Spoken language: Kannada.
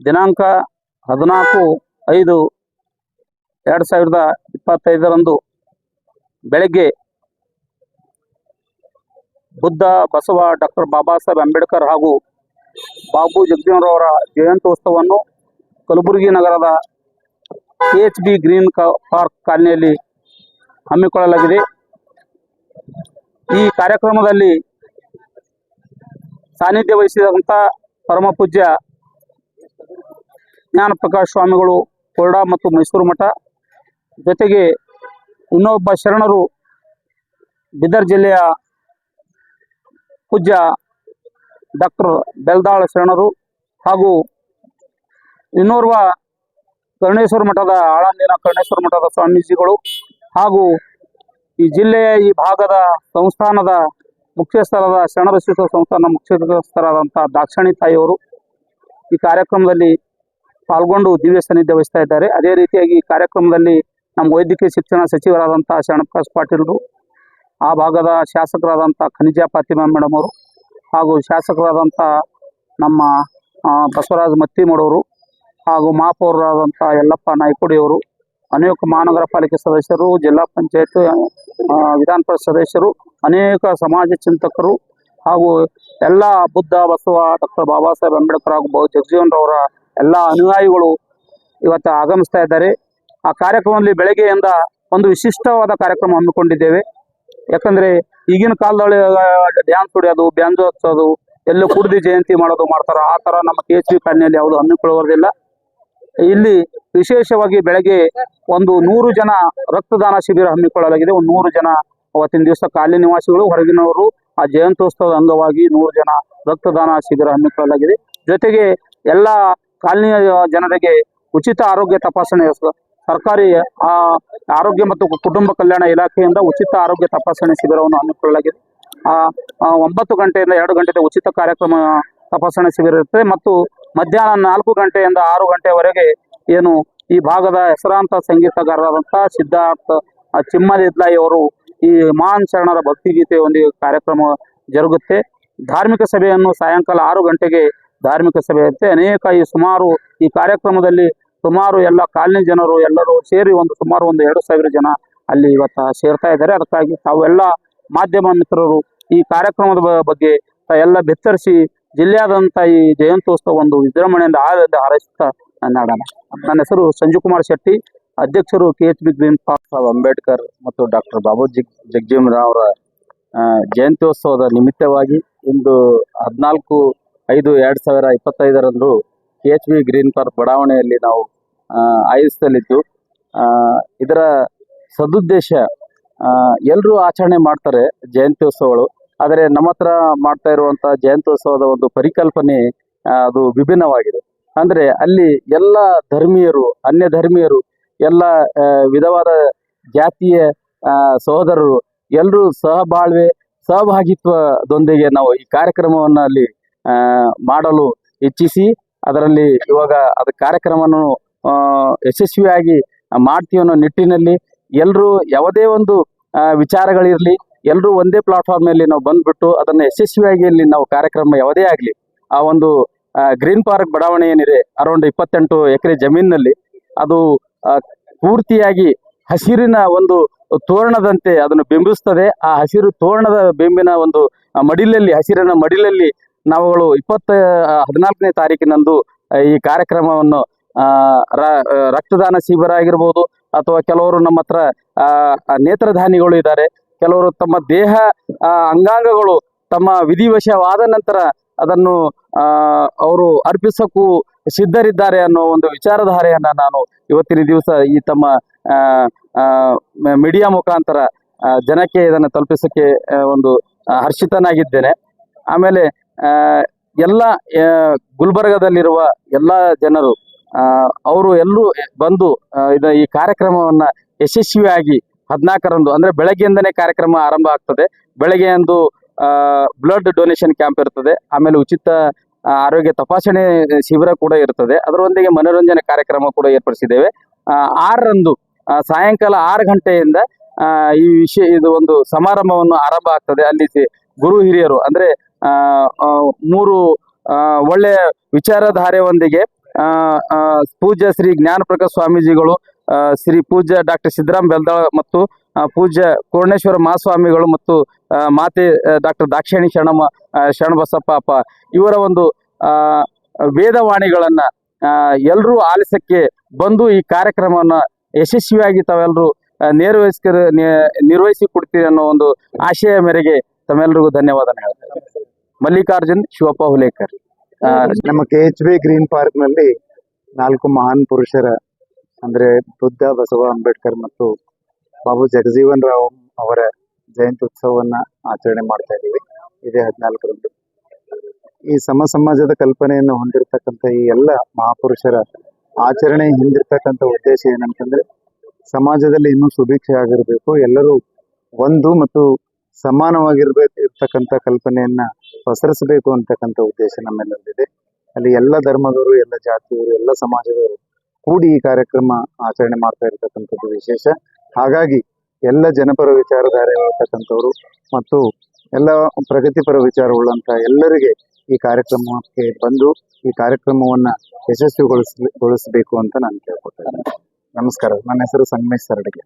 ದಿನಾಂಕ ಹದಿನಾಲ್ಕು ಐದು ಎರಡು ಸಾವಿರದ ಇಪ್ಪತ್ತೈದರಂದು ಬೆಳಗ್ಗೆ ಬುದ್ಧ ಬಸವ ಡಾಕ್ಟರ್ ಬಾಬಾ ಸಾಹೇಬ್ ಅಂಬೇಡ್ಕರ್ ಹಾಗೂ ಬಾಬು ಜಗಜೀವನರವರ ಜಯಂತ್ಯೋತ್ಸವವನ್ನು ಕಲಬುರಗಿ ನಗರದ ಎಚ್ ಬಿ ಗ್ರೀನ್ ಪಾರ್ಕ್ ಕಾಲನಿಯಲ್ಲಿ ಹಮ್ಮಿಕೊಳ್ಳಲಾಗಿದೆ. ಈ ಕಾರ್ಯಕ್ರಮದಲ್ಲಿ ಸಾನ್ನಿಧ್ಯ ವಹಿಸಿದಂಥ ಪರಮ ಪೂಜ್ಯ ಜ್ಞಾನ ಪ್ರಕಾಶ್ ಸ್ವಾಮಿಗಳು ಕೊರಡ ಮತ್ತು ಮೈಸೂರು ಮಠ. ಜೊತೆಗೆ ಇನ್ನೊಬ್ಬ ಶರಣರು ಬೀದರ್ ಜಿಲ್ಲೆಯ ಪೂಜ್ಯ ಡಾಕ್ಟರ್ ಬೆಲ್ದಾಳ ಶರಣರು ಹಾಗೂ ಇನ್ನೋರ್ವ ಕರ್ಣೇಶ್ವರ ಮಠದ ಆಳಂದಿನ ಕರ್ಣೇಶ್ವರ ಮಠದ ಸ್ವಾಮೀಜಿಗಳು ಹಾಗೂ ಈ ಜಿಲ್ಲೆಯ ಈ ಭಾಗದ ಸಂಸ್ಥಾನದ ಮುಖ್ಯಸ್ಥರಾದ ಶರಣರ ಶಿಶು ಸಂಸ್ಥಾನ ಮುಖ್ಯಸ್ಥರಾದಂಥ ದಾಕ್ಷಾಣಿ ತಾಯಿಯವರು ಈ ಕಾರ್ಯಕ್ರಮದಲ್ಲಿ ಪಾಲ್ಗೊಂಡು ದಿವ್ಯ ಸಾನ್ನಿಧ್ಯ ವಹಿಸ್ತಾ ಇದ್ದಾರೆ. ಅದೇ ರೀತಿಯಾಗಿ ಈ ಕಾರ್ಯಕ್ರಮದಲ್ಲಿ ನಮ್ಮ ವೈದ್ಯಕೀಯ ಶಿಕ್ಷಣ ಸಚಿವರಾದಂಥ ಶರಣಪ್ರಕಾಶ್ ಪಾಟೀಲ್ರು ಆ ಭಾಗದ ಶಾಸಕರಾದಂತಹ ಖನಿಜ ಫಾತಿಮಾ ಮೇಡಮ್ ಅವರು ಹಾಗೂ ಶಾಸಕರಾದಂತಹ ನಮ್ಮ ಬಸವರಾಜ ಮತ್ತಿಮಡವರು ಹಾಗೂ ಮಹಾಪೌರರಾದಂತಹ ಯಲ್ಲಪ್ಪ ನಾಯ್ಕುಡಿಯವರು ಅನೇಕ ಮಹಾನಗರ ಪಾಲಿಕೆ ಸದಸ್ಯರು, ಜಿಲ್ಲಾ ಪಂಚಾಯತ್ ವಿಧಾನ ಪರಿಷತ್ ಸದಸ್ಯರು, ಅನೇಕ ಸಮಾಜ ಚಿಂತಕರು ಹಾಗೂ ಎಲ್ಲ ಬುದ್ಧ, ಬಸವ, ಡಾಕ್ಟರ್ ಬಾಬಾ ಸಾಹೇಬ್ ಅಂಬೇಡ್ಕರ್ ಹಾಗೂ ಜಗಜೀವನ್ ಜಗಜೀವನರವರ ಎಲ್ಲ ಅನುಯಾಯಿಗಳು ಇವತ್ತು ಆಗಮಿಸ್ತಾ ಇದ್ದಾರೆ. ಆ ಕಾರ್ಯಕ್ರಮದಲ್ಲಿ ಬೆಳಗ್ಗೆಯಿಂದ ಒಂದು ವಿಶಿಷ್ಟವಾದ ಕಾರ್ಯಕ್ರಮ ಹಮ್ಮಿಕೊಂಡಿದ್ದೇವೆ. ಯಾಕಂದ್ರೆ ಈಗಿನ ಕಾಲದಲ್ಲಿ ಡ್ಯಾನ್ಸ್ ಹೊಡೆಯೋದು, ಬ್ಯಾಂಜೋ ಹಚ್ಚೋದು, ಎಲ್ಲೂ ಕುಡ್ದಿ ಜಯಂತಿ ಮಾಡೋದು ಮಾಡ್ತಾರ ಆ ತರ ನಮ್ಮ ಕೆ ಎಚ್ ಬಿ ಕಾಲನಿಯಲ್ಲಿ ಯಾವುದು ಹಮ್ಮಿಕೊಳ್ಳುವುದಿಲ್ಲ. ಇಲ್ಲಿ ವಿಶೇಷವಾಗಿ ಬೆಳಗ್ಗೆ ಒಂದು ನೂರು ಜನ ರಕ್ತದಾನ ಶಿಬಿರ ಹಮ್ಮಿಕೊಳ್ಳಲಾಗಿದೆ. ಒಂದು ನೂರು ಜನ ಅವತ್ತಿನ ದಿವಸ ಕಾಲಿ ನಿವಾಸಿಗಳು, ಹೊರಗಿನವರು ಆ ಜಯಂತ್ಯೋತ್ಸವದ ಅಂಗವಾಗಿ ನೂರು ಜನ ರಕ್ತದಾನ ಶಿಬಿರ ಹಮ್ಮಿಕೊಳ್ಳಲಾಗಿದೆ. ಜೊತೆಗೆ ಎಲ್ಲ ಕಾಲನಿಯ ಜನರಿಗೆ ಉಚಿತ ಆರೋಗ್ಯ ತಪಾಸಣೆ ಸರ್ಕಾರಿ ಆರೋಗ್ಯ ಮತ್ತು ಕುಟುಂಬ ಕಲ್ಯಾಣ ಇಲಾಖೆಯಿಂದ ಉಚಿತ ಆರೋಗ್ಯ ತಪಾಸಣೆ ಶಿಬಿರವನ್ನು ಹಮ್ಮಿಕೊಳ್ಳಲಾಗಿದೆ. ಒಂಬತ್ತು ಗಂಟೆಯಿಂದ ಎರಡು ಗಂಟೆಯಿಂದ ಉಚಿತ ಕಾರ್ಯಕ್ರಮ ತಪಾಸಣೆ ಶಿಬಿರ ಇರುತ್ತೆ ಮತ್ತು ಮಧ್ಯಾಹ್ನ ನಾಲ್ಕು ಗಂಟೆಯಿಂದ ಆರು ಗಂಟೆವರೆಗೆ ಏನು ಈ ಭಾಗದ ಹೆಸರಾಂತ ಸಂಗೀತಗಾರರಾದಂತಹ ಸಿದ್ಧಾರ್ಥ ಚಿಮ್ಮಲಿದ್ಲಾಯಿ ಅವರು ಈ ಮಹಾನ್ ಶರಣರ ಭಕ್ತಿಗೀತೆ ಒಂದು ಕಾರ್ಯಕ್ರಮ ಜರುಗುತ್ತೆ. ಧಾರ್ಮಿಕ ಸಭೆಯನ್ನು ಸಾಯಂಕಾಲ ಆರು ಗಂಟೆಗೆ ಧಾರ್ಮಿಕ ಸಭೆ ಇರುತ್ತೆ. ಅನೇಕ ಈ ಸುಮಾರು ಈ ಕಾರ್ಯಕ್ರಮದಲ್ಲಿ ಸುಮಾರು ಎಲ್ಲ ಕಾಲನಿ ಜನರು ಎಲ್ಲರೂ ಸೇರಿ ಒಂದು ಸುಮಾರು ಒಂದು ಎರಡು ಸಾವಿರ ಜನ ಅಲ್ಲಿ ಇವತ್ತು ಸೇರ್ತಾ ಇದ್ದಾರೆ. ಅದಕ್ಕಾಗಿ ತಾವೆಲ್ಲ ಮಾಧ್ಯಮ ಮಿತ್ರರು ಈ ಕಾರ್ಯಕ್ರಮದ ಬಗ್ಗೆ ಎಲ್ಲ ಬೆತ್ತರಿಸಿ ಜಿಲ್ಲೆಯಾದಂಥ ಈ ಜಯಂತ್ಯೋತ್ಸವ ಒಂದು ವಿಜೃಂಭಣೆಯಿಂದ ಆದ ಹಾರೈಸುತ್ತಾ ನಾಡೋಣ ನನ್ನ ಹೆಸರು ಸಂಜೀವ್ ಕುಮಾರ್ ಶೆಟ್ಟಿ, ಅಧ್ಯಕ್ಷರು K H B Green Park. Ambedkar ಮತ್ತು ಡಾಕ್ಟರ್ ಬಾಬು ಜಗ್ ಜಗಜೀವನ್ ರಾವ್ ಅವರ ಜಯಂತ್ಯೋತ್ಸವದ ನಿಮಿತ್ತವಾಗಿ ಇಂದು ಹದಿನಾಲ್ಕು ಐದು ಎರಡು ಸಾವಿರ ಇಪ್ಪತ್ತೈದರಂದು K H B Green Park ಬಡಾವಣೆಯಲ್ಲಿ ನಾವು ಆಯೋಜಿಸಲಿದ್ದು ಇದರ ಸದುದ್ದೇಶ ಎಲ್ಲರೂ ಆಚರಣೆ ಮಾಡ್ತಾರೆ ಜಯಂತ್ಯೋತ್ಸವಗಳು. ಆದರೆ ನಮ್ಮ ಹತ್ರ ಮಾಡ್ತಾ ಇರುವಂಥ ಜಯಂತ್ಯೋತ್ಸವದ ಒಂದು ಪರಿಕಲ್ಪನೆ ಅದು ವಿಭಿನ್ನವಾಗಿದೆ. ಅಂದರೆ ಅಲ್ಲಿ ಎಲ್ಲ ಧರ್ಮೀಯರು, ಅನ್ಯ ಧರ್ಮೀಯರು, ಎಲ್ಲ ವಿಧವಾದ ಜಾತಿಯ ಸಹೋದರರು ಎಲ್ಲರೂ ಸಹಬಾಳ್ವೆ, ಸಹಭಾಗಿತ್ವದೊಂದಿಗೆ ನಾವು ಈ ಕಾರ್ಯಕ್ರಮವನ್ನು ಅಲ್ಲಿ ಮಾಡಲು ಇಚ್ಛಿಸಿ, ಅದರಲ್ಲಿ ಇವಾಗ ಅದು ಕಾರ್ಯಕ್ರಮವನ್ನು ಯಶಸ್ವಿಯಾಗಿ ಮಾಡ್ತೀವಿ ಅನ್ನೋ ನಿಟ್ಟಿನಲ್ಲಿ ಎಲ್ಲರೂ ಯಾವುದೇ ಒಂದು ವಿಚಾರಗಳಿರಲಿ ಎಲ್ಲರೂ ಒಂದೇ ಪ್ಲಾಟ್ಫಾರ್ಮ್ನಲ್ಲಿ ನಾವು ಬಂದ್ಬಿಟ್ಟು ಅದನ್ನು ಯಶಸ್ವಿಯಾಗಿ ಇಲ್ಲಿ ನಾವು ಕಾರ್ಯಕ್ರಮ ಯಾವುದೇ ಆಗಲಿ, ಆ ಒಂದು ಗ್ರೀನ್ ಪಾರ್ಕ್ ಬಡಾವಣೆ ಏನಿದೆ ಅರೌಂಡ್ ಇಪ್ಪತ್ತೆಂಟು ಎಕರೆ ಜಮೀನಿನಲ್ಲಿ, ಅದು ಪೂರ್ತಿಯಾಗಿ ಹಸಿರಿನ ಒಂದು ತೋರಣದಂತೆ ಅದನ್ನು ಬಿಂಬಿಸ್ತದೆ. ಆ ಹಸಿರು ತೋರಣದ ಬಿಂಬಿನ ಒಂದು ಮಡಿಲಲ್ಲಿ, ಹಸಿರಿನ ಮಡಿಲಲ್ಲಿ ನಾವುಗಳು ಇಪ್ಪತ್ತ ಹದಿನಾಲ್ಕನೇ ತಾರೀಕಿನಂದು ಈ ಕಾರ್ಯಕ್ರಮವನ್ನು ರಕ್ತದಾನ ಶಿಬಿರ ಆಗಿರ್ಬೋದು ಅಥವಾ ಕೆಲವರು ನಮ್ಮ ಹತ್ರ ನೇತ್ರಧಾನಿಗಳು ಇದ್ದಾರೆ. ಕೆಲವರು ತಮ್ಮ ದೇಹ ಅಂಗಾಂಗಗಳು ತಮ್ಮ ವಿಧಿವಶವಾದ ನಂತರ ಅದನ್ನು ಅವರು ಅರ್ಪಿಸಕ್ಕೂ ಸಿದ್ಧರಿದ್ದಾರೆ ಅನ್ನೋ ಒಂದು ವಿಚಾರಧಾರೆಯನ್ನ ನಾನು ಇವತ್ತಿನ ದಿವಸ ಈ ತಮ್ಮ ಮೀಡಿಯಾ ಮುಖಾಂತರ ಜನಕ್ಕೆ ಇದನ್ನು ತಲುಪಿಸಕ್ಕೆ ಒಂದು ಹರ್ಷಿತನಾಗಿದ್ದೇನೆ. ಆಮೇಲೆ ಎಲ್ಲ ಗುಲ್ಬರ್ಗದಲ್ಲಿರುವ ಎಲ್ಲ ಜನರು ಅವರು ಎಲ್ಲರೂ ಬಂದು ಇದ ಈ ಕಾರ್ಯಕ್ರಮವನ್ನ ಯಶಸ್ವಿಯಾಗಿ ಹದಿನಾಲ್ಕರಂದು ಅಂದ್ರೆ ಬೆಳಗ್ಗೆಯಿಂದನೇ ಕಾರ್ಯಕ್ರಮ ಆರಂಭ ಆಗ್ತದೆ. ಬೆಳಗ್ಗೆ ಅಂದು ಬ್ಲಡ್ ಡೊನೇಷನ್ ಕ್ಯಾಂಪ್ ಇರ್ತದೆ. ಆಮೇಲೆ ಉಚಿತ ಆರೋಗ್ಯ ತಪಾಸಣೆ ಶಿಬಿರ ಕೂಡ ಇರ್ತದೆ. ಅದರೊಂದಿಗೆ ಮನೋರಂಜನೆ ಕಾರ್ಯಕ್ರಮ ಕೂಡ ಏರ್ಪಡಿಸಿದ್ದೇವೆ. ಆರರಂದು ಸಾಯಂಕಾಲ ಆರು ಗಂಟೆಯಿಂದ ಈ ವಿಷಯ, ಇದು ಒಂದು ಸಮಾರಂಭವನ್ನು ಆರಂಭ ಆಗ್ತದೆ. ಅಲ್ಲಿ ಗುರು ಹಿರಿಯರು, ಅಂದ್ರೆ ಮೂರು ಒಳ್ಳೆ ವಿಚಾರಧಾರೆಯೊಂದಿಗೆ ಪೂಜ್ಯ ಶ್ರೀ ಜ್ಞಾನಪ್ರಕಾಶ್ ಸ್ವಾಮೀಜಿಗಳು ಶ್ರೀ ಪೂಜ್ಯ ಡಾಕ್ಟರ್ ಸಿದ್ದರಾಮ್ ಬೆಲ್ದಾಳ ಮತ್ತು ಪೂಜ್ಯ ಕೋರ್ಣೇಶ್ವರ ಮಹಾಸ್ವಾಮಿಗಳು ಮತ್ತು ಮಾತೆ ಡಾಕ್ಟರ್ ದಾಕ್ಷಾಯಣಿ ಶರಣಮ್ಮ ಶರಣಬಸಪ್ಪ ಅಪ್ಪ, ಇವರ ಒಂದು ವೇದವಾಣಿಗಳನ್ನ ಎಲ್ಲರೂ ಆಲಿಸಕ್ಕೆ ಬಂದು ಈ ಕಾರ್ಯಕ್ರಮವನ್ನ ಯಶಸ್ವಿಯಾಗಿ ತಾವೆಲ್ಲರೂ ನಿರ್ವಹಿಸ್ಕರ ನಿರ್ವಹಿಸಿ ಕೊಡ್ತೀರಿ ಅನ್ನೋ ಒಂದು ಆಶಯ ಮೇರೆಗೆ ತಮ್ಮೆಲ್ಲರಿಗೂ ಧನ್ಯವಾದ ಹೇಳ್ತೇನೆ ಮಲ್ಲಿಕಾರ್ಜುನ್, ಶಿವಪ್ಪ ಹುಲೇಕರ್. ನಮ್ಮ ಕೆ ಎಚ್ ಬಿ ಗ್ರೀನ್ ಪಾರ್ಕ್ನಲ್ಲಿ ನಾಲ್ಕು ಮಹಾನ್ ಪುರುಷರ, ಅಂದ್ರೆ ಬುದ್ಧ, ಬಸವ, ಅಂಬೇಡ್ಕರ್ ಮತ್ತು ಬಾಬು ಜಗಜೀವನ್ ರಾವ್ ಅವರ ಜಯಂತಿ ಉತ್ಸವವನ್ನ ಆಚರಣೆ ಮಾಡ್ತಾ ಇದ್ದೀವಿ. ಇದೇ ಹದಿನಾಲ್ಕರಂದು. ಈ ಸಮ ಸಮಾಜದ ಕಲ್ಪನೆಯನ್ನು ಹೊಂದಿರತಕ್ಕಂಥ ಈ ಎಲ್ಲ ಮಹಾಪುರುಷರ ಆಚರಣೆ ಹಿಂದಿರ್ತಕ್ಕಂಥ ಉದ್ದೇಶ ಏನಂತಂದ್ರೆ, ಸಮಾಜದಲ್ಲಿ ಇನ್ನೂ ಸುಭಿಕ್ಷೆ ಆಗಿರಬೇಕು, ಎಲ್ಲರೂ ಒಂದು ಮತ್ತು ಸಮಾನವಾಗಿರ್ಬೇಕು ಇರ್ತಕ್ಕಂಥ ಕಲ್ಪನೆಯನ್ನ ಪಸರಿಸಬೇಕು ಅಂತಕ್ಕಂಥ ಉದ್ದೇಶ ನಮ್ಮೆಲ್ಲರಿದೆ ಅಲ್ಲಿ ಎಲ್ಲ ಧರ್ಮದವರು, ಎಲ್ಲ ಜಾತಿಯವರು, ಎಲ್ಲ ಸಮಾಜದವರು ಕೂಡಿ ಈ ಕಾರ್ಯಕ್ರಮ ಆಚರಣೆ ಮಾಡ್ತಾ ಇರತಕ್ಕಂಥದ್ದು ವಿಶೇಷ. ಹಾಗಾಗಿ ಎಲ್ಲ ಜನಪರ ವಿಚಾರಧಾರೆ ಇರತಕ್ಕಂಥವ್ರು ಮತ್ತು ಎಲ್ಲ ಪ್ರಗತಿಪರ ವಿಚಾರವುಳ್ಳಂತ ಎಲ್ಲರಿಗೆ ಈ ಕಾರ್ಯಕ್ರಮಕ್ಕೆ ಬಂದು ಈ ಕಾರ್ಯಕ್ರಮವನ್ನ ಯಶಸ್ವಿಗೊಳಿಸಗೊಳಿಸಬೇಕು ಅಂತ ನಾನು ಕೇಳ್ಕೊತಾ ನಮಸ್ಕಾರ. ನನ್ನ ಹೆಸರು ಸಂಗಮೇಶ್ ಸರಡಿಗೆ.